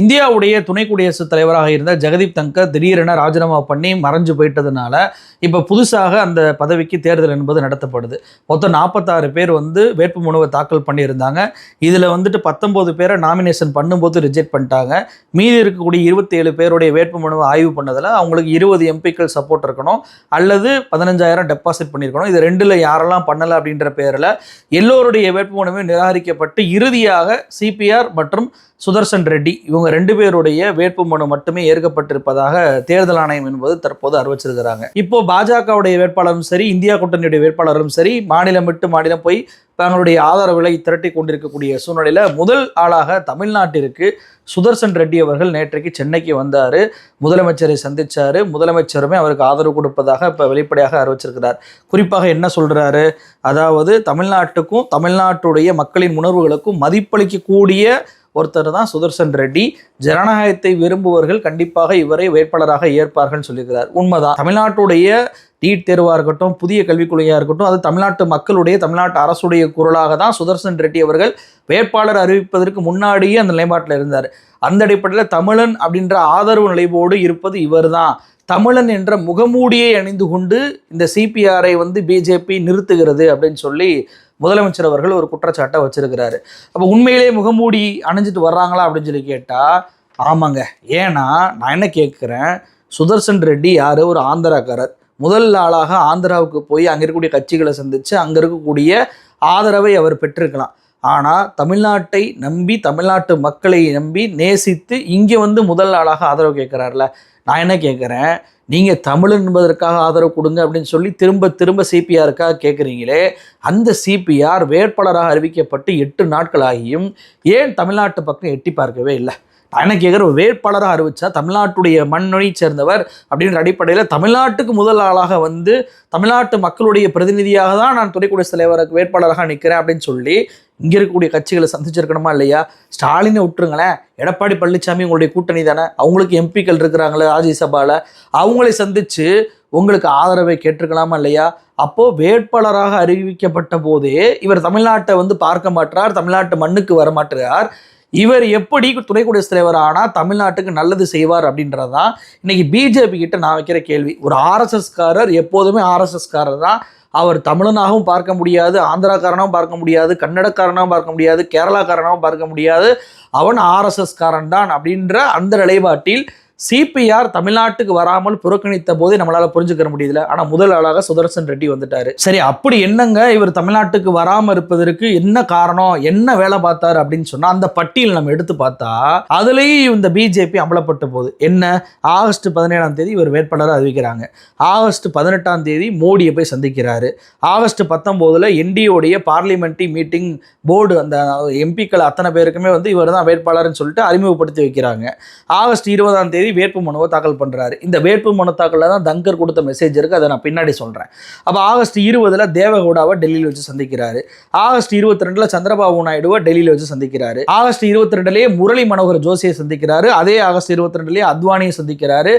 இந்தியாவுடைய துணை குடியரசுத் தலைவராக இருந்த ஜெகதீப் தங்கர் திடீரென ராஜினாமா பண்ணி மறைஞ்சு போயிட்டதுனால இப்போ புதுசாக அந்த பதவிக்கு தேர்தல் என்பது நடத்தப்படுது. மொத்தம் நாற்பத்தாறு பேர் வந்து வேட்புமனுவை தாக்கல் பண்ணியிருந்தாங்க. இதில் வந்துட்டு பத்தொம்போது பேரை நாமினேஷன் பண்ணும்போது ரிஜெக்ட் பண்ணிட்டாங்க. மீதி இருக்கக்கூடிய இருபத்தி ஏழு பேருடைய வேட்புமனுவை ஆய்வு பண்ணதில் அவங்களுக்கு இருபது எம்பிக்கள் சப்போர்ட் இருக்கணும். அல்லது பதினஞ்சாயிரம் டெபாசிட் பண்ணியிருக்கணும். இது ரெண்டில் யாரெல்லாம் பண்ணலை அப்படின்ற பேரில் எல்லோருடைய வேட்புமனுமே நிராகரிக்கப்பட்டு இறுதியாக சிபிஆர் மற்றும் சுதர்சன் ரெட்டி இவங்க ரெண்டு பேருடைய வேட்புமனு மட்டுமே ஏற்கப்பட்டிருப்பதாக தேர்தல் ஆணையம் என்பது தற்போது அறிவிச்சிருக்கிறாங்க. இப்போ பாஜகவுடைய வேட்பாளரும் சரி இந்தியா கூட்டணியுடைய வேட்பாளரும் சரி மாநிலம் விட்டு மாநிலம் போய் தங்களுடைய ஆதரவுகளை திரட்டி கொண்டிருக்கக்கூடிய சூழ்நிலையில் முதல் ஆளாக தமிழ்நாட்டிற்கு சுதர்சன் ரெட்டி அவர்கள் நேற்றைக்கு சென்னைக்கு வந்தார். முதலமைச்சரை சந்தித்தார் முதலமைச்சருமே அவருக்கு ஆதரவு கொடுப்பதாக இப்போ வெளிப்படையாக அறிவிச்சிருக்கிறார். குறிப்பாக என்ன சொல்கிறாரு அதாவது தமிழ்நாட்டுக்கும் தமிழ்நாட்டுடைய மக்களின் உணர்வுகளுக்கும் மதிப்பளிக்கக்கூடிய ஒருத்தர் தான் சுதர்சன் ரெட்டி. ஜனநாயகத்தை விரும்புவர்கள் கண்டிப்பாக இவரை வேட்பாளராக ஏற்பார்கள் சொல்லியிருக்கிறார். உண்மைதான். தமிழ்நாட்டுடைய நீட் தேர்வாக இருக்கட்டும் புதிய கல்விக் கொள்கையாக இருக்கட்டும் அது தமிழ்நாட்டு மக்களுடைய தமிழ்நாட்டு அரசுடைய குரலாக தான் சுதர்சன் ரெட்டி அவர்கள் வேட்பாளர் அறிவிப்பதற்கு முன்னாடியே அந்த நிலைப்பாட்டில் இருந்தார். அந்த அடிப்படையில் தமிழன் அப்படின்ற ஆதரவு நிலைவோடு இருப்பது இவர் தான் தமிழன் என்ற முகமூடியை அணிந்து கொண்டு இந்த சிபிஆரை வந்து பிஜேபி நிறுத்துகிறது அப்படின்னு சொல்லி முதலமைச்சர் அவர்கள் ஒரு குற்றச்சாட்டை வச்சிருக்கிறாரு. அப்போ உண்மையிலேயே முகமூடி அணிஞ்சிட்டு வர்றாங்களா அப்படின்னு சொல்லி கேட்டால் ஆமாங்க. ஏன்னா நான் என்ன கேட்குறேன் சுதர்சன் ரெட்டி யார்? ஒரு ஆந்திராக்காரர். முதல் ஆளாக ஆந்திராவுக்கு போய் அங்கே இருக்கக்கூடிய கட்சிகளை சந்தித்து அங்கே இருக்கக்கூடிய ஆதரவை அவர் பெற்றிருக்கலாம். ஆனால் தமிழ்நாட்டை நம்பி தமிழ்நாட்டு மக்களை நம்பி நேசித்து இங்கே வந்து முதல் ஆளாக ஆதரவு கேட்குறாருல நான் என்ன கேட்குறேன் நீங்கள் தமிழ் என்பதற்காக ஆதரவு கொடுங்க அப்படின்னு சொல்லி திரும்ப திரும்ப சிபிஆருக்காக கேட்குறீங்களே அந்த சிபிஆர் வேட்பாளராக அறிவிக்கப்பட்டு எட்டு நாட்கள் ஆகியும் ஏன் தமிழ்நாட்டு பக்கம் எட்டி பார்க்கவே இல்லை? பயணக்கேகர் வேட்பாளராக அறிவித்தா தமிழ்நாட்டுடைய மண்ணொழி சேர்ந்தவர் அப்படின்ற அடிப்படையில் தமிழ்நாட்டுக்கு முதல் ஆளாக வந்து தமிழ்நாட்டு மக்களுடைய பிரதிநிதியாக தான் நான் துணை குடியரசுத் தலைவருக்கு வேட்பாளராக நிற்கிறேன் அப்படின்னு சொல்லி இங்கே இருக்கக்கூடிய கட்சிகளை சந்திச்சிருக்கணுமா இல்லையா? ஸ்டாலினை விட்டுருங்களேன். எடப்பாடி பழனிசாமி உங்களுடைய கூட்டணி தானே. அவங்களுக்கு எம்பிக்கள் இருக்கிறாங்களே ராஜ்யசபாவில் அவங்களை சந்தித்து உங்களுக்கு ஆதரவை கேட்டிருக்கலாமா இல்லையா? அப்போது வேட்பாளராக அறிவிக்கப்பட்ட போதே இவர் தமிழ்நாட்டை வந்து பார்க்க மாட்டார் தமிழ்நாட்டு மண்ணுக்கு வர மாட்டார் இவர் எப்படி துணை குடியரசுத் தலைவர் ஆனால் தமிழ்நாட்டுக்கு நல்லது செய்வார் அப்படின்றதான் இன்னைக்கு பிஜேபி கிட்ட நான் வைக்கிற கேள்வி. ஒரு ஆர்எஸ்எஸ்காரர் எப்போதுமே ஆர்எஸ்எஸ்காரர் தான். அவர் தமிழனாகவும் பார்க்க முடியாது ஆந்திராக்காரனாகவும் பார்க்க முடியாது கன்னடக்காரனாகவும் பார்க்க முடியாது கேரளாக்காரனாகவும் பார்க்க முடியாது. அவன் ஆர்எஸ்எஸ்காரன் தான் அப்படின்ற அந்த நிலைப்பாட்டில் சிபிஆர் தமிழ்நாட்டுக்கு வராமல் புறக்கணித்த போதே நம்மளால புரிஞ்சுக்கிற முடியல. ஆனா முதல் ஆளாக சுதர்சன் ரெட்டி வந்துட்டாரு. சரி அப்படி என்னங்க இவர் தமிழ்நாட்டுக்கு வராம இருப்பதற்கு என்ன காரணம் என்ன வேலை பார்த்தாரு அப்படின்னு சொன்னா அந்த பட்டியல் நம்ம எடுத்து பார்த்தா அதுலயும் இந்த பிஜேபி அமலப்பட்ட போது என்ன? ஆகஸ்ட் பதினேழாம் தேதி இவர் வேட்பாளரை அறிவிக்கிறாங்க. ஆகஸ்ட் பதினெட்டாம் தேதி மோடியை போய் சந்திக்கிறாரு. ஆகஸ்ட் பத்தொம்போதுல என்டிஓடைய பார்லிமெண்ட்ரி மீட்டிங் போர்டு அந்த எம்பிக்கள் அத்தனை பேருக்குமே வந்து இவர் தான் வேட்பாளர்னு சொல்லிட்டு அறிமுகப்படுத்தி வைக்கிறாங்க. ஆகஸ்ட் இருபதாம் தேதி வேட்பு மனுவை தாக்கல் பண்ணுறாரு இந்த வேட்பு மனு தாக்கலில் தான் தங்கர் கொடுத்த மெசேஜ் இருக்குது அதை நான் பின்னாடி சொல்கிறேன் அப்போ ஆகஸ்ட் இருபதில் தேவகவுடாவை டெல்லியில் வச்சு சந்திக்கிறாரு. ஆகஸ்ட் இருபத்தி ரெண்டில் சந்திரபாபு நாயுடுவை டெல்லியில் வச்சு சந்திக்கிறாரு. ஆகஸ்ட் இருபத்தி ரெண்டுலேயே முரளி மனோகர் ஜோஷியை சந்திக்கிறாரு. அதே ஆகஸ்ட் இருபத்தி ரெண்டுலேயே அத்வானியை சந்திக்கிறாரு.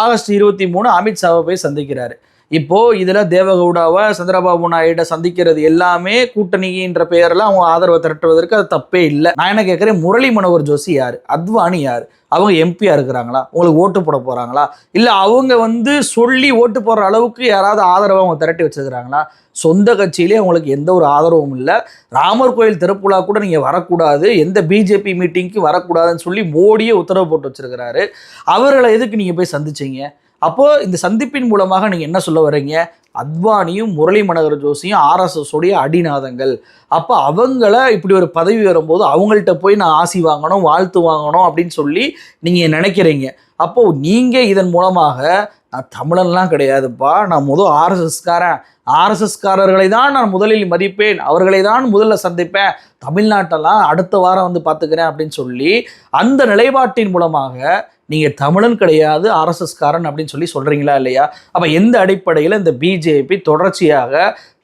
ஆகஸ்ட் இருபத்தி மூணு அமித்ஷாவை போய் சந்திக்கிறாரு. இப்போ இதுல தேவகவுடாவை சந்திரபாபு நாயுட சந்திக்கிறது எல்லாமே கூட்டணின்ற பெயர்ல அவங்க ஆதரவை திரட்டுவதற்கு அது தப்பே இல்லை. நான் என்ன கேட்குறேன் முரளி மனோகர் ஜோஷி யார்? அத்வானி யார்? அவங்க எம்பியா இருக்கிறாங்களா? உங்களுக்கு ஓட்டு போட போறாங்களா? இல்ல அவங்க வந்து சொல்லி ஓட்டு போடுற அளவுக்கு யாராவது ஆதரவை அவங்க திரட்டி வச்சிருக்கிறாங்களா? சொந்த கட்சியிலே அவங்களுக்கு எந்த ஒரு ஆதரவும் இல்லை. ராமர் கோயில் திறப்புலா கூட நீங்கள் வரக்கூடாது. எந்த பிஜேபி மீட்டிங்க்கு வரக்கூடாதுன்னு சொல்லி மோடியே உத்தரவு போட்டு வச்சிருக்கிறாரு. அவர்களை எதுக்கு நீங்கள் போய் சந்திச்சீங்க? அப்போது இந்த சந்திப்பின் மூலமாக நீங்கள் என்ன சொல்ல வர்றீங்க? அத்வானியும் முரளி மனோகர் ஜோஷியும் ஆர்எஸ்எஸோடைய அடிநாதங்கள். அப்போ அவங்கள இப்படி ஒரு பதவி வரும்போது அவங்கள்ட்ட போய் நான் ஆசி வாங்கணும் வாழ்த்து வாங்கணும் அப்படின்னு சொல்லி நீங்கள் நினைக்கிறீங்க. அப்போது நீங்கள் இதன் மூலமாக நான் தமிழன்லாம் கிடையாதுப்பா நான் முதல் ஆர்எஸ்எஸ்காரன் ஆர்எஸ்எஸ்காரர்களை தான் நான் முதலில் மதிப்பேன் அவர்களை தான் முதல்ல சந்திப்பேன் தமிழ்நாட்டெல்லாம் அடுத்த வாரம் வந்து பார்த்துக்கிறேன் அப்படின்னு சொல்லி அந்த நிலைப்பாட்டின் மூலமாக நீங்கள் தமிழன் கிடையாது ஆர்எஸ்எஸ்காரன் அப்படின்னு சொல்லி சொல்கிறீங்களா இல்லையா? அப்போ எந்த அடிப்படையில் இந்த பிஜேபி தொடர்ச்சியாக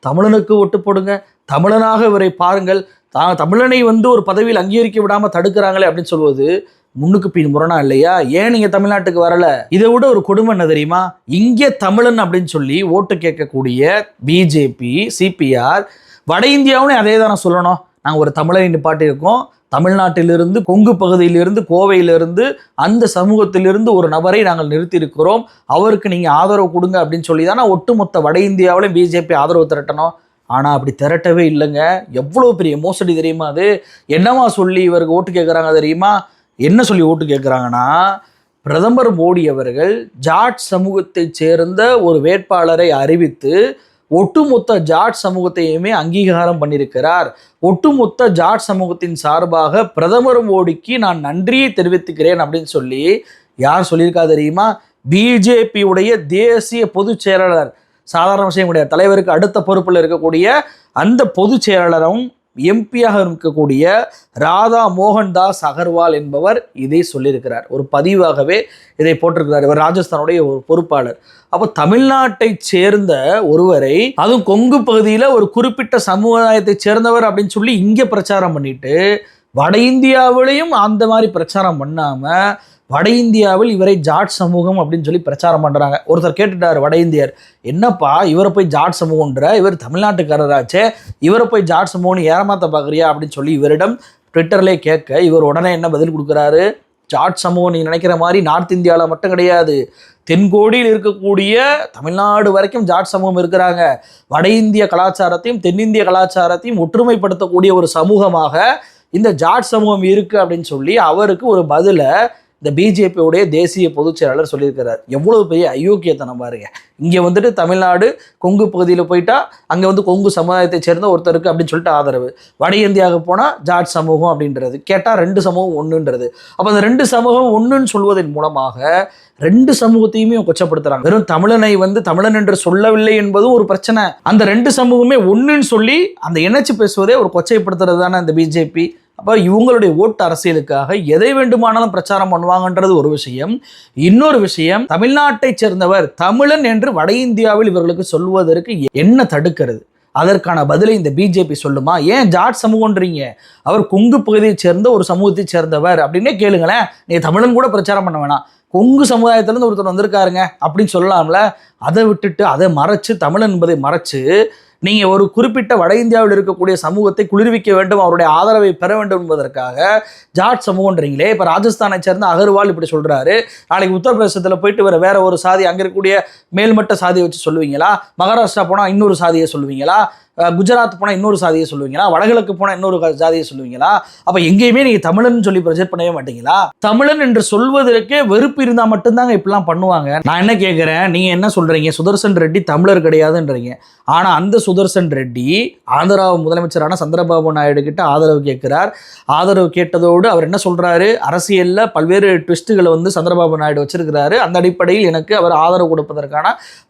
தமிழனுக்கு ஒட்டு போடுங்க தமிழனாக இவரை பாருங்கள் தான் தமிழனை வந்து ஒரு பதவியில் அங்கீகரிக்க விடாமல் தடுக்கிறாங்களே அப்படின்னு சொல்வது முன்னுக்கு பின் முரணா இல்லையா? ஏன் நீங்க தமிழ்நாட்டுக்கு வரல? இதை விட ஒரு கொடுமை என்ன தெரியுமா? இங்கே தமிழன் அப்படின்னு சொல்லி ஓட்டு கேட்கக்கூடிய பிஜேபி சிபிஆர் வட இந்தியாவும் அதே தானே சொல்லணும். நாங்கள் ஒரு தமிழரை நிப்பாட்டியிருக்கோம். தமிழ்நாட்டிலிருந்து கொங்கு பகுதியிலிருந்து கோவையிலிருந்து அந்த சமூகத்திலிருந்து ஒரு நபரை நாங்கள் நிறுத்தியிருக்கிறோம். அவருக்கு நீங்கள் ஆதரவு கொடுங்க அப்படின்னு சொல்லி தானே ஒட்டுமொத்த வட இந்தியாவிலும் பிஜேபி ஆதரவு திரட்டணும். ஆனால் அப்படி திரட்டவே இல்லைங்க. எவ்வளோ பெரிய மோசடி தெரியுமா அது? என்னவா சொல்லி இவருக்கு ஓட்டு கேட்குறாங்க தெரியுமா? என்ன சொல்லி ஓட்டு கேட்குறாங்கன்னா பிரதமர் மோடி அவர்கள் ஜாட் சமூகத்தைச் சேர்ந்த ஒரு வேட்பாளரை அறிவித்து ஒட்டுமொத்த ஜாட் சமூகத்தையுமே அங்கீகாரம் பண்ணியிருக்கிறார். ஒட்டுமொத்த ஜாட் சமூகத்தின் சார்பாக பிரதமர் மோடிக்கு நான் நன்றியை தெரிவித்துக்கிறேன் அப்படின்னு சொல்லி யார் சொல்லியிருக்கா தெரியுமா? பிஜேபியுடைய தேசிய பொதுச் செயலாளர். சாதாரண விஷயம் கிடையாது. தலைவருக்கு அடுத்த பொறுப்பில் இருக்கக்கூடிய அந்த பொதுச் செயலாளரும் எம்பியாக இருக்கக்கூடிய ராதா மோகன்தாஸ் அகர்வால் என்பவர் இதை சொல்லியிருக்கிறார். ஒரு பதிவாகவே இதை போட்டிருக்கிறார். இவர் ராஜஸ்தானுடைய ஒரு பொறுப்பாளர். அப்போ தமிழ்நாட்டை சேர்ந்த ஒருவரை அதுவும் கொங்கு பகுதியில் ஒரு குறிப்பிட்ட சமுதாயத்தை சேர்ந்தவர் அப்படின்னு சொல்லி இங்கே பிரச்சாரம் பண்ணிட்டு வட இந்தியாவிலையும் அந்த மாதிரி பிரச்சாரம் பண்ணாமல் வட இந்தியாவில் இவரை ஜாட் சமூகம் அப்படின்னு சொல்லி பிரச்சாரம் பண்ணுறாங்க ஒருத்தர் கேட்டுட்டார் வட இந்தியர். என்னப்பா இவரை போய் ஜாட் சமூகன்ற இவர் தமிழ்நாட்டுக்காரராச்சே. இவரை போய் ஜாட் சமூகம்னு ஏமாத்த பார்க்குறியா அப்படின்னு சொல்லி இவரிடம் ட்விட்டர்லேயே கேட்க இவர் உடனே என்ன பதில் கொடுக்குறாரு? ஜாட் சமூகம் நீ நினைக்கிற மாதிரி நார்த் இந்தியாவில் மட்டும் கிடையாது. தென்கோடியில் இருக்கக்கூடிய தமிழ்நாடு வரைக்கும் ஜாட் சமூகம் இருக்கிறாங்க. வட இந்திய கலாச்சாரத்தையும் தென்னிந்திய கலாச்சாரத்தையும் ஒற்றுமைப்படுத்தக்கூடிய ஒரு சமூகமாக இந்த ஜாட் சமூகம் இருக்குது அப்படின்னு சொல்லி அவருக்கு ஒரு பதிலை இந்த பிஜேபியோடைய தேசிய பொதுச் செயலாளர் சொல்லியிருக்கிறார். எவ்வளவு பெரிய அயோக்கியத்தனம் பாருங்க. இங்கே வந்துட்டு தமிழ்நாடு கொங்கு பகுதியில் போயிட்டா அங்கே வந்து கொங்கு சமுதாயத்தை சேர்ந்த ஒருத்தருக்கு அப்படின்னு சொல்லிட்டு ஆதரவு. வட இந்தியாவுக்கு போனால் ஜாட் சமூகம் அப்படின்றது. கேட்டால் ரெண்டு சமூகம் ஒன்றுன்றது அப்போ அந்த ரெண்டு சமூகம் ஒன்றுன்னு சொல்வதன் மூலமாக ரெண்டு சமூகத்தையுமே கொச்சப்படுத்துறாங்க. வெறும் தமிழனை வந்து தமிழன் என்று சொல்லவில்லை என்பதும் ஒரு பிரச்சனை. அந்த ரெண்டு சமூகமே ஒன்றுன்னு சொல்லி அந்த இணைச்சு பேசுவதே ஒரு கொச்சைப்படுத்துறது தானே இந்த பிஜேபி அப்போ இவங்களுடைய ஓட்டு அரசியலுக்காக எதை வேண்டுமானாலும் பிரச்சாரம் பண்ணுவாங்கன்றது ஒரு விஷயம். இன்னொரு விஷயம் தமிழ்நாட்டை சேர்ந்தவர் தமிழன் என்று வட இந்தியாவில் இவர்களுக்கு சொல்வதற்கு என்ன தடுக்கிறது? அதற்கான பதிலை இந்த பிஜேபி சொல்லுமா? ஏன் ஜாட் சமூகன்றீங்க? அவர் கொங்கு பகுதியைச் சேர்ந்த ஒரு சமூகத்தை சேர்ந்தவர் அப்படின்னே கேளுங்களேன். நீ தமிழன் கூட பிரச்சாரம் பண்ண வேணாம். கொங்கு சமுதாயத்திலேருந்து ஒருத்தர் வந்திருக்காருங்க அப்படின்னு சொல்லலாம்ல. அதை விட்டுட்டு அதை மறைச்சு தமிழன் என்பதை மறைச்சு நீங்கள் ஒரு குறிப்பிட்ட வட இந்தியாவில் இருக்கக்கூடிய சமூகத்தை குளிர்விக்க வேண்டும் அவருடைய ஆதரவை பெற வேண்டும் என்பதற்காக ஜாட் சமூகன்றீங்களே. இப்போ ராஜஸ்தானை சேர்ந்த அகர்வால் இப்படி சொல்கிறாரு நாளைக்கு உத்தரப்பிரதேசத்தில் போயிட்டு வர வேற ஒரு சாதி அங்கே இருக்கக்கூடிய மேல்மட்ட சாதியை வச்சு சொல்லுவீங்களா? மகாராஷ்டிரா போனால் இன்னொரு சாதியை சொல்லுவீங்களா? குஜராத் போனால் இன்னொரு சாதியை சொல்லுவீங்களா? வடகிழக்கு போனால் இன்னொரு சாதியை சொல்லுவீங்களா? அப்போ எங்கேயுமே நீங்கள் தமிழன் சொல்லி ப்ரொஜெக்ட் பண்ணவே மாட்டீங்களா? தமிழன் என்று சொல்வதற்கே வெறுப்பு இருந்தால் மட்டும்தாங்க இப்படிலாம் பண்ணுவாங்க. நான் என்ன கேட்குறேன் நீங்கள் என்ன சொல்கிறீங்க சுதர்சன் ரெட்டி தமிழர் கிடையாதுன்றீங்க. ஆனால் அந்த சுதர்சன் ரெட்டி ஆந்திரா முதலமைச்சரான சந்திரபாபு நாயுடு கிட்ட ஆதரவு கேட்கிறார் ஆதரவு கேட்டதோடு அவர் என்ன சொல்கிறாரு அரசியலில் பல்வேறு ட்விஸ்ட்டுகளை வந்து சந்திரபாபு நாயுடு வச்சிருக்கிறாரு. அந்த அடிப்படையில் எனக்கு அவர் ஆதரவு கொடுப்பதற்கான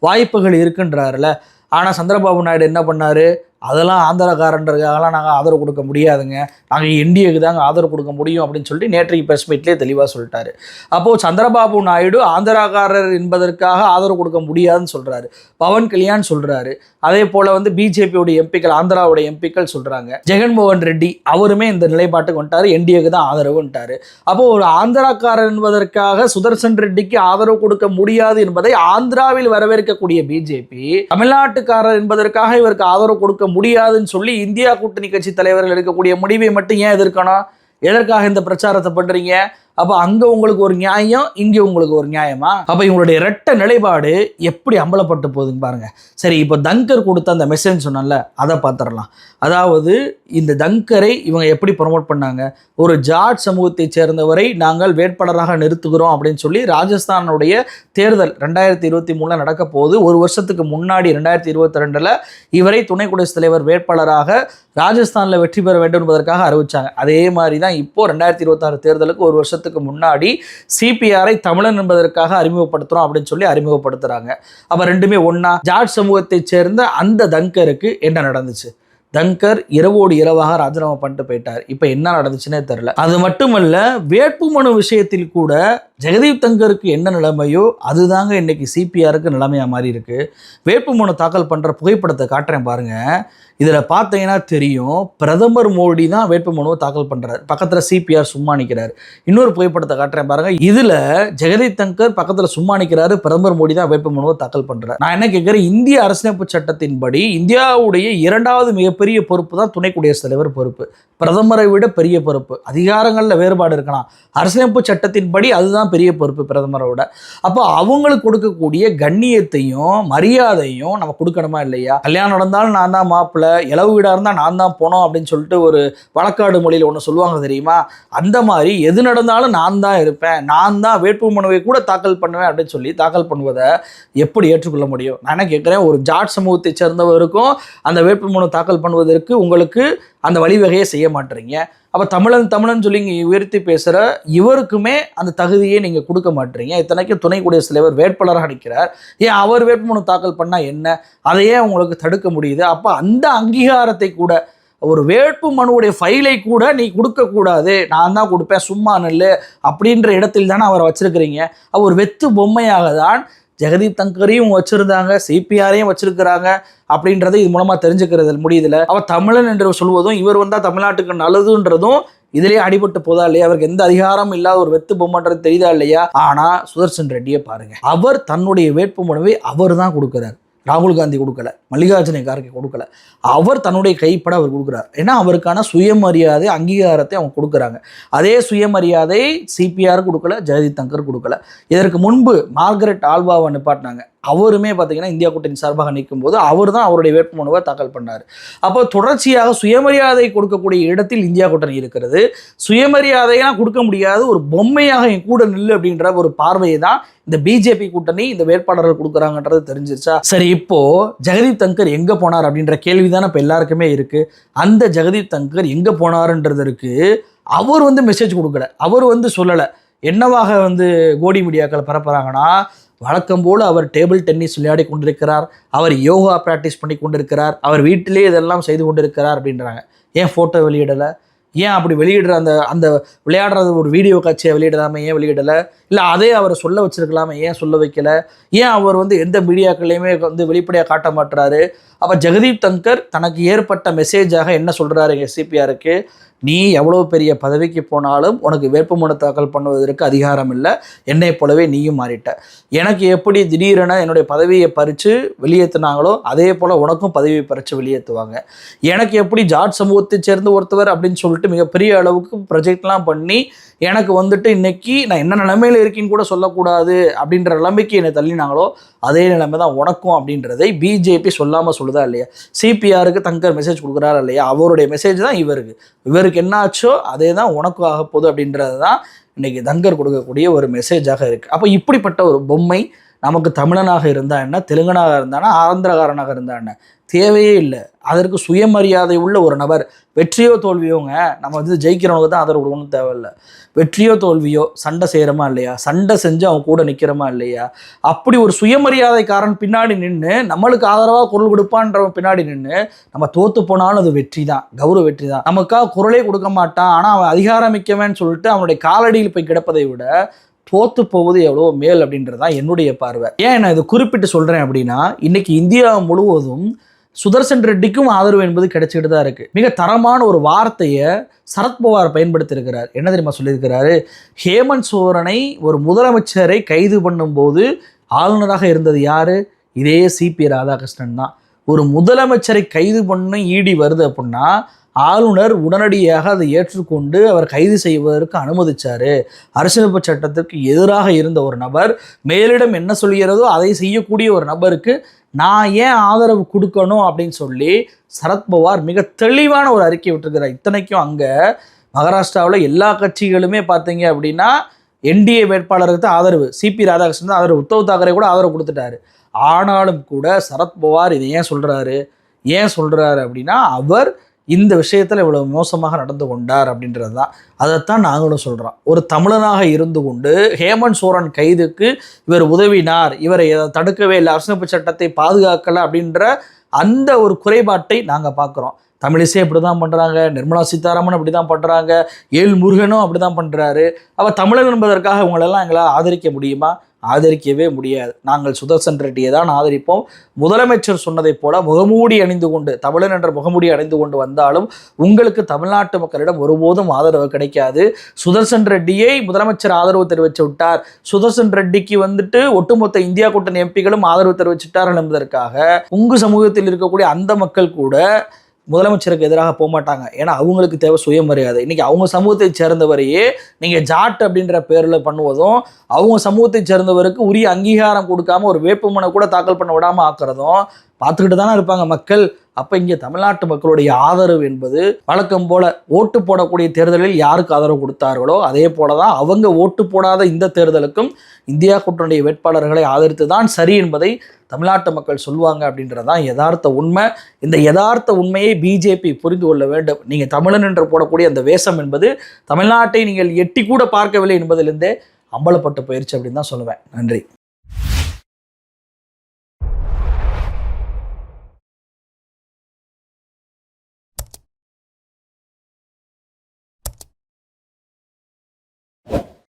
வாய்ப்புகள் இருக்குன்றாருல. ஆனால் சந்திரபாபு நாயுடு என்ன பண்ணார்? அதெல்லாம் ஆந்திரக்காரன்றதுக்காகலாம் நாங்கள் ஆதரவு கொடுக்க முடியாதுங்க. நாங்கள் என்டிஏக்கு தாங்க ஆதரவு கொடுக்க முடியும் அப்படின்னு சொல்லிட்டு நேற்றைக்கு ப்ரெஸ் மீட்லேயே தெளிவாக சொல்லிட்டாரு. அப்போது சந்திரபாபு நாயுடு ஆந்திராக்காரர் என்பதற்காக ஆதரவு கொடுக்க முடியாதுன்னு சொல்கிறாரு பவன் கல்யாண் சொல்கிறாரு அதே போல் வந்து பிஜேபியோட எம்பிக்கள் ஆந்திராவோட எம்பிக்கள் சொல்கிறாங்க ஜெகன்மோகன் ரெட்டி அவருமே இந்த நிலைப்பாட்டுக்கு வந்துட்டாரு என்டிஏக்கு தான் ஆதரவுன்ட்டாரு அப்போ ஒரு ஆந்திராக்காரர் என்பதற்காக சுதர்சன் ரெட்டிக்கு ஆதரவு கொடுக்க முடியாது என்பதை ஆந்திராவில் வரவேற்கக்கூடிய பிஜேபி தமிழ்நாட்டுக்காரர் என்பதற்காக இவருக்கு ஆதரவு கொடுக்க முடியாதுன்னு சொல்லி இந்தியா கூட்டணி கட்சி தலைவர்கள் எடுக்கக்கூடிய முடிவை மட்டும் ஏன் எதிர்க்கணும்? எதற்காக இந்த பிரச்சாரத்தை பண்றீங்க? அப்ப அங்க உங்களுக்கு ஒரு நியாயம் இங்க உங்களுக்கு ஒரு நியாயமா? அப்ப இவங்களுடைய இரட்ட நிலைப்பாடு எப்படி அம்பலப்பட்டு போகுதுன்னு பாருங்க. சரி இப்போ தங்கர் கொடுத்த அந்த மெசேஜ் சொன்னல அதை பார்த்துடலாம். அதாவது இந்த தங்கரை இவங்க எப்படி ப்ரொமோட் பண்ணாங்க? ஒரு ஜாட் சமூகத்தைச் சேர்ந்தவரை நாங்கள் வேட்பாளராக நிறுத்துகிறோம் அப்படின்னு சொல்லி ராஜஸ்தானுடைய தேர்தல் ரெண்டாயிரத்தி இருபத்தி மூணில் நடக்க போகுது. ஒரு வருஷத்துக்கு முன்னாடி ரெண்டாயிரத்தி இருபத்தி ரெண்டில் இவரை துணை குடியரசுத் தலைவர் வேட்பாளராக ராஜஸ்தானில் வெற்றி பெற வேண்டும் என்பதற்காக அறிவிச்சாங்க. அதே மாதிரி தான் இப்போ ரெண்டாயிரத்தி இருபத்தாறு தேர்தலுக்கு ஒரு வருஷத்துக்கு முன்னாடி சிபிஆரை தமிழன் என்பதற்காக அறிமுகப்படுத்துகிறோம் அப்படின்னு சொல்லி அறிமுகப்படுத்துகிறாங்க அப்போ ரெண்டுமே ஒன்றா ஜாட் சமூகத்தை சேர்ந்த அந்த தங்கருக்கு என்ன நடந்துச்சு? தங்கர் இரவோடு இரவாக ராஜினாமா பண்ணிட்டு போயிட்டார். இப்போ என்ன நடந்துச்சுன்னே தெரில அது மட்டுமல்ல வேட்புமனு விஷயத்தில் கூட ஜெகதீப் தங்கருக்கு என்ன நிலைமையோ அதுதாங்க இன்றைக்கி சிபிஆருக்கு நிலைமையாக மாறி இருக்குது வேட்புமனு தாக்கல் பண்ணுற புகைப்படத்தை காட்டுறேன் பாருங்கள் இதில் பார்த்தீங்கன்னா தெரியும் பிரதமர் மோடி தான் வேட்புமனுவை தாக்கல் பண்ணுறாரு பக்கத்தில் சிபிஆர் சும்மா நிற்கிறார் இன்னொரு புகைப்படத்தை காட்டுறேன் பாருங்கள் இதில் ஜெகதீப் தங்கர் பக்கத்தில் சும்மா நிற்கிறாரு பிரதமர் மோடி தான் வேட்புமனுவை தாக்கல் பண்ணுறாரு நான் என்ன கேட்குறேன் இந்திய அரசியலமைப்பு சட்டத்தின்படி இந்தியாவுடைய இரண்டாவது மிகப்பெரிய பொறுப்பு தான் துணை குடியரசுத் தலைவர் பொறுப்பு. பிரதமரை விட பெரிய பொறுப்பு. அதிகாரங்களில் வேறுபாடு இருக்கலாம். அரசியலமைப்பு சட்டத்தின்படி அதுதான் பெரிய பொறுப்பு பிரதமரோட. அப்போ அவங்களுக்கு கொடுக்கக்கூடிய கண்ணியத்தையும் மரியாதையும் நம்ம கொடுக்கணுமா இல்லையா? கல்யாணம் நடந்தாலும் நான் தான் மாப்பிள்ளை இளவு வீடாக இருந்தால் நான் தான் போனோம் அப்படின்னு சொல்லிட்டு ஒரு வழக்காடு மொழியில் ஒன்று சொல்லுவாங்க தெரியுமா? அந்த மாதிரி எது நடந்தாலும் நான் தான் இருப்பேன் நான் தான் வேட்புமனுவை கூட தாக்கல் பண்ணுவேன் அப்படின்னு சொல்லி தாக்கல் பண்ணுவதை எப்படி ஏற்றுக்கொள்ள முடியும்? நான் என்ன கேட்குறேன் ஒரு ஜாட் சமூகத்தை சேர்ந்தவருக்கும் அந்த வேட்புமனு தாக்கல் பண்ணுவதற்கு உங்களுக்கு அந்த வழிவகையை செய்ய மாட்டுறீங்க. அப்போ தமிழன் தமிழன் சொல்லி இங்கே உயர்த்தி பேசுகிற இவருக்குமே அந்த தகுதியை நீங்கள் கொடுக்க மாட்டீங்க இத்தனைக்கும் துணை குடியரசுத் தலைவர் வேட்பாளராக நிற்கிறார். ஏன் அவர் வேட்புமனு தாக்கல் பண்ணால் என்ன? அதையே உங்களுக்கு தடுக்க முடியுது. அப்போ அந்த அங்கீகாரத்தை கூட ஒரு வேட்பு மனுவுடைய ஃபைலை கூட நீ கொடுக்கக்கூடாது நான் தான் கொடுப்பேன் சும்மா நெல் அப்படின்ற இடத்தில் தானே அவரை வச்சுருக்கிறீங்க. அவர் வெத்து பொம்மையாக தான் ஜெகதீப் தங்கரையும் வச்சிருந்தாங்க சிபிஆரையும் வச்சிருக்கிறாங்க அப்படின்றத இது மூலமா தெரிஞ்சுக்கிறது முடியுதுல அவர் தமிழன் என்று சொல்வதும் இவர் வந்தா தமிழ்நாட்டுக்கு நல்லதுன்றதும் இதிலே அடிபட்டு போதா இல்லையா? அவருக்கு எந்த அதிகாரமும் இல்லாத ஒரு வெத்து பொம்மைன்றது தெரியுதா இல்லையா? ஆனா சுதர்சன் ரெட்டியை பாருங்க. அவர் தன்னுடைய வேட்புமனுவை அவர் தான் கொடுக்குறாரு. ராகுல் காந்தி கொடுக்கல மல்லிகார்ஜுன கார்கே கொடுக்கல. அவர் தன்னுடைய கைப்பட அவர் கொடுக்குறார். ஏன்னா அவருக்கான சுயமரியாதை அங்கீகாரத்தை அவங்க கொடுக்குறாங்க. அதே சுயமரியாதை சிபிஆர் கொடுக்கல ஜெயதி தங்கர் கொடுக்கல. இதற்கு முன்பு மார்கரெட் ஆல்வாவை நிப்பாட்டினாங்க. அவருமே பார்த்தீங்கன்னா இந்தியா கூட்டணி சார்பாக நிற்கும் போது அவர் தான் அவருடைய வேட்புமனுவை தாக்கல் பண்ணார். அப்போ தொடர்ச்சியாக சுயமரியாதை கொடுக்கக்கூடிய இடத்தில் இந்தியா கூட்டணி இருக்கிறது. சுயமரியாதையெல்லாம் கொடுக்க முடியாத ஒரு பொம்மையாக என் கூட நில்லு அப்படின்ற ஒரு பார்வையை தான் இந்த பிஜேபி கூட்டணி இந்த வேட்பாளர்கள் கொடுக்குறாங்கன்றது தெரிஞ்சிருச்சா? சரி இப்போ ஜெகதீப் தங்கர் எங்க போனார் அப்படின்ற கேள்வி தானே இப்போ எல்லாருக்குமே இருக்கு. அந்த ஜெகதீப் தங்கர் எங்க போனாருன்றதற்கு அவர் வந்து மெசேஜ் கொடுக்கல. அவர் வந்து சொல்லலை. என்னவாக வந்து கோடி மீடியாக்கள் பரப்புகிறாங்கன்னா வழக்கம் போல் அவர் டேபிள் டென்னிஸ் விளையாடி கொண்டிருக்கிறார். அவர் யோகா ப்ராக்டிஸ் பண்ணி கொண்டிருக்கிறார். அவர் வீட்டிலே இதெல்லாம் செய்து கொண்டிருக்கிறார் அப்படின்றாங்க. ஏன் ஃபோட்டோ வெளியிடலை? ஏன் அப்படி வெளியிடுற அந்த அந்த விளையாடுறது ஒரு வீடியோ காட்சியை வெளியிடலாமே ஏன் வெளியிடலை? இல்லை அதே அவரை சொல்ல வச்சிருக்கலாமே ஏன் சொல்ல வைக்கல? ஏன் அவர் வந்து எந்த மீடியாக்கள்லையுமே வந்து வெளிப்படையாக காட்ட மாட்டுறாரு அப்போ ஜெகதீப் தங்கர் தனக்கு ஏற்பட்ட மெசேஜாக என்ன சொல்கிறாரு எஸ்சிபிஆருக்கு நீ எவ்வளோ பெரிய பதவிக்கு போனாலும் உனக்கு வேட்புமனு தாக்கல் பண்ணுவதற்கு அதிகாரம் இல்லை. என்னை போலவே நீயும் மாறிட்ட. எனக்கு எப்படி திடீரென என்னுடைய பதவியை பறித்து வெளியேற்றினாங்களோ அதே போல் உனக்கும் பதவியை பறித்து வெளியேற்றுவாங்க எனக்கு எப்படி ஜாட் சமூகத்தை சேர்ந்து ஒருத்தவர் அப்படின்னு சொல்லிட்டு மிகப்பெரிய அளவுக்கு ப்ரொஜெக்ட்லாம் பண்ணி எனக்கு வந்துட்டு இன்னைக்கு நான் என்ன நிலைமையில் இருக்கேன்னு கூட சொல்லக்கூடாது அப்படின்ற நிலைமைக்கு என்னை தள்ளினாங்களோ அதே நிலைமை தான் உனக்கும் அப்படின்றதை பிஜேபி சொல்லாமல் சொல்லுதா இல்லையா? சிபிஆருக்கு தங்கர் மெசேஜ் கொடுக்குறாரு இல்லையா? அவருடைய மெசேஜ் தான் இவருக்கு. இவருக்கு என்ன ஆச்சோ அதே தான் உனக்கும் ஆக போகுது அப்படின்றது தான் இன்னைக்கு தங்கர் கொடுக்கக்கூடிய ஒரு மெசேஜாக இருக்குது அப்போ இப்படிப்பட்ட ஒரு பொம்மை நமக்கு தமிழனாக இருந்தால் என்ன? தெலுங்கனாக இருந்தானா ஆந்திரகாரனாக இருந்தா என்ன? தேவையே இல்லை. அதற்கு சுயமரியாதை உள்ள ஒரு நபர். வெற்றியோ தோல்வியோங்க நம்ம வந்து ஜெயிக்கிறவங்க தான் ஆதரவு கொடுக்கணும் தேவையில்லை. வெற்றியோ தோல்வியோ சண்டை செய்கிறோமா இல்லையா? சண்டை செஞ்சு அவன் கூட நிற்கிறோமா இல்லையா? அப்படி ஒரு சுயமரியாதைக்காரன் பின்னாடி நின்று நம்மளுக்கு ஆதரவாக குரல் கொடுப்பான்றவன் பின்னாடி நின்று நம்ம தோத்து போனாலும் அது வெற்றி தான். கௌரவ வெற்றி தான். நமக்காக குரலே கொடுக்க மாட்டான். ஆனால் அவன் அதிகாரமிக்கவன் சொல்லிட்டு அவனுடைய காலடியில் போய் கிடப்பதை விட தோத்து போவது எவ்வளோ மேல் அப்படின்றது தான் என்னுடைய பார்வை. ஏன் நான் இதை குறிப்பிட்டு சொல்கிறேன் அப்படின்னா இன்னைக்கு இந்தியா முழுவதும் சுதர்சன் ரெட்டிக்கும் ஆதரவு என்பது கிடைச்சிக்கிட்டு தான் இருக்குது மிக தரமான ஒரு வார்த்தையை சரத்பவார் பயன்படுத்தியிருக்கிறார். என்ன தெரியுமா சொல்லியிருக்கிறாரு? ஹேமந்த் சோரனை ஒரு முதலமைச்சரை கைது பண்ணும்போது ஆளுநராக இருந்தது யார்? இதே சிபி ராதாகிருஷ்ணன் தான். ஒரு முதலமைச்சரை கைது பண்ண ஈடி வருது அப்படின்னா ஆளுநர் உடனடியாக அதை ஏற்றுக்கொண்டு அவர் கைது செய்வதற்கு அனுமதிச்சார். அரசியலமைப்பு சட்டத்திற்கு எதிராக இருந்த ஒரு நபர் மேலிடம் என்ன சொல்கிறதோ அதை செய்யக்கூடிய ஒரு நபருக்கு நான் ஏன் ஆதரவு கொடுக்கணும் அப்படின்னு சொல்லி சரத்பவார் மிக தெளிவான ஒரு அறிக்கை விட்டுருக்கிறார். இத்தனைக்கும் அங்கே மகாராஷ்டிராவில் எல்லா கட்சிகளுமே பார்த்தீங்க அப்படின்னா என்டிஏ வேட்பாளருக்கு தான் ஆதரவு. சிபி ராதாகிருஷ்ணன் தான் ஆதரவு. உத்தவ் தாக்கரே கூட ஆதரவு கொடுத்துட்டாரு. ஆனாலும் கூட சரத்பவார் இதை ஏன் சொல்கிறாரு ஏன் சொல்கிறாரு அப்படின்னா அவர் இந்த விஷயத்தில் இவ்வளவு மோசமாக நடந்து கொண்டார் அப்படின்றது தான். அதைத்தான் நாங்களும் சொல்கிறோம் ஒரு தமிழனாக இருந்து கொண்டு ஹேமந்த் சோரன் கைதுக்கு இவர் உதவினார். இவரை தடுக்கவே இல்லை அரசமைப்பு சட்டத்தை பாதுகாக்கலை அப்படின்ற அந்த ஒரு குறைபாட்டை நாங்கள் பார்க்குறோம். தமிழிசை அப்படி தான் பண்ணுறாங்க நிர்மலா சீதாராமன் அப்படி தான் பண்ணுறாங்க ஏல் முருகனும் அப்படி தான் பண்ணுறாரு அவள் தமிழன் என்பதற்காக இவங்களெல்லாம் எங்களால் ஆதரிக்க முடியுமா? ஆதரிக்கவே முடியாது. நாங்கள் சுதர்சன் ரெட்டியை தான் ஆதரிப்போம். முதலமைச்சர் சொன்னதைப் போல முகமூடி அணிந்து கொண்டு தமிழன் என்ற முகமூடி அணிந்து கொண்டு வந்தாலும் உங்களுக்கு தமிழ்நாட்டு மக்களிடம் ஒருபோதும் ஆதரவு கிடைக்காது. சுதர்சன் ரெட்டியை முதலமைச்சர் ஆதரவு தெரிவித்து விட்டார். சுதர்சன் ரெட்டிக்கு வந்துட்டு ஒட்டுமொத்த இந்தியா கூட்டணி எம்பிகளும் ஆதரவு தெரிவிச்சிட்டார்கள் என்பதற்காக உங்கு சமூகத்தில் இருக்கக்கூடிய அந்த மக்கள் கூட முதலமைச்சருக்கு எதிராக போக மாட்டாங்க ஏன்னா அவங்களுக்கு தேவை சுயமரியாதை. இன்னைக்கு அவங்க சமூகத்தை சேர்ந்தவரையே நீங்கள் ஜாட் அப்படின்ற பேரில் பண்ணுவதும் அவங்க சமூகத்தை சேர்ந்தவருக்கு உரிய அங்கீகாரம் கொடுக்காம ஒரு வேட்புமனை கூட தாக்கல் பண்ண விடாமல் ஆக்குறதும் பார்த்துக்கிட்டு தானே இருப்பாங்க மக்கள். அப்போ இங்கே தமிழ்நாட்டு மக்களுடைய ஆதரவு என்பது வழக்கம் போல ஓட்டு போடக்கூடிய தேர்தலில் யாருக்கு ஆதரவு கொடுத்தார்களோ அதே போல தான் அவங்க ஓட்டு போடாத இந்த தேர்தலுக்கும் இந்தியா கூட்டணிய வேட்பாளர்களை ஆதரித்து தான் சரி என்பதை தமிழ்நாட்டு மக்கள் சொல்லுவாங்க அப்படின்றது தான் யதார்த்த உண்மை. இந்த யதார்த்த உண்மையை பிஜேபி புரிந்து கொள்ள வேண்டும். நீங்கள் தமிழன் என்று போடக்கூடிய அந்த வேஷம் என்பது தமிழ்நாட்டை நீங்கள் எட்டி கூட பார்க்கவில்லை என்பதிலிருந்தே அம்பலப்பட்டு போயிடுச்சு அப்படின்னு தான் சொல்லுவேன். நன்றி.